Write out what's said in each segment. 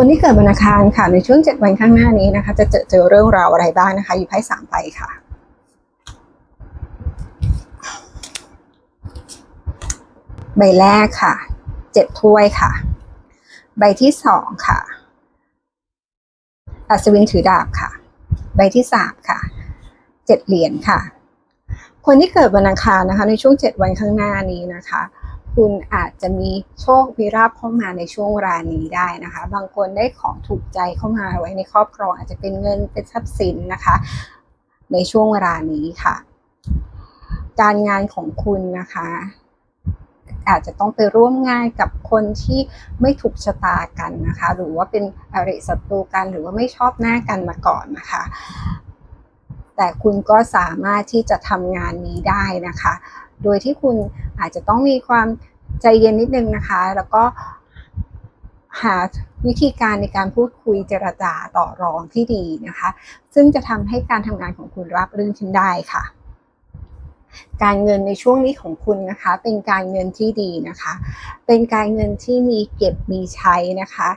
คนที่เกิดวันอังคารค่ะ ในช่วงเจ็ดวันข้างหน้านี้นะคะ จะเจอเจอเรื่องราวอะไรบ้างนะคะ อยู่ไพ่สามใบค่ะใบแรกค่ะ เจ็ดถ้วยค่ะ ใบที่สองค่ะ อัศวินถือดาบค่ะ ใบที่สามค่ะ เจ็ดเหรียญค่ะ คนที่เกิดวันอังคารนะคะ ในช่วงเจ็ดวันข้างหน้านี้นะคะ คุณอาจจะมีโชคมีราบเข้ามาในช่วงเวลานี้ได้นะคะ บางคนได้ของถูกใจเข้ามาไว้ในครอบครองอาจจะเป็นเงินเป็นทรัพย์สินนะคะ ในช่วงเวลานี้ค่ะ การงานของคุณนะคะ อาจจะต้องไปร่วมงานกับคนที่ไม่ถูกชะตากันนะคะ หรือว่าเป็นอริศัตรูกันหรือว่าไม่ชอบหน้ากันมาก่อนนะคะ แต่คุณก็สามารถที่จะทำงานนี้ได้นะคะ โดยที่คุณอาจจะต้องมีความใจเย็นนิดนึงนะคะ แล้วก็หาวิธีการในการพูดคุยเจรจาต่อรองที่ดีนะคะ ซึ่งจะทำให้การทำงานของคุณราบรื่นขึ้นได้ค่ะ การเงินในช่วงนี้ของคุณนะคะ เป็นการเงินที่ดีนะคะ เป็นการเงินที่มีเก็บมีใช้นะคะ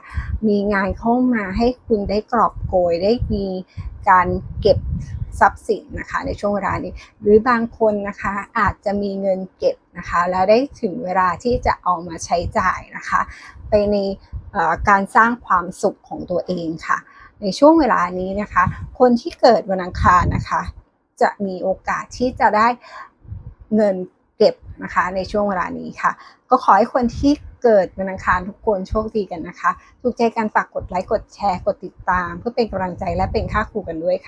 มีงานเข้ามาให้คุณได้กรอบโกยได้มีการเก็บ ทรัพย์สินนะคะ ในช่วงเวลานี้ หรือบางคนนะคะอาจจะมีเงินเก็บนะคะ แล้วได้ถึงเวลาที่จะเอามาใช้จ่ายนะคะ ไปในการสร้างความสุขของตัวเองค่ะ ในช่วงเวลานี้นะคะ คนที่เกิดวันอังคารนะคะ จะมีโอกาสที่จะได้เงินเก็บนะคะในช่วงเวลานี้ค่ะ ก็ขอให้คนที่เกิดวันอังคารทุกคนโชคดีกันนะคะ ถูกใจกันฝากกดไลค์ กดแชร์ กดติดตาม เพื่อเป็นกำลังใจและเป็นค่าครูกันด้วยค่ะ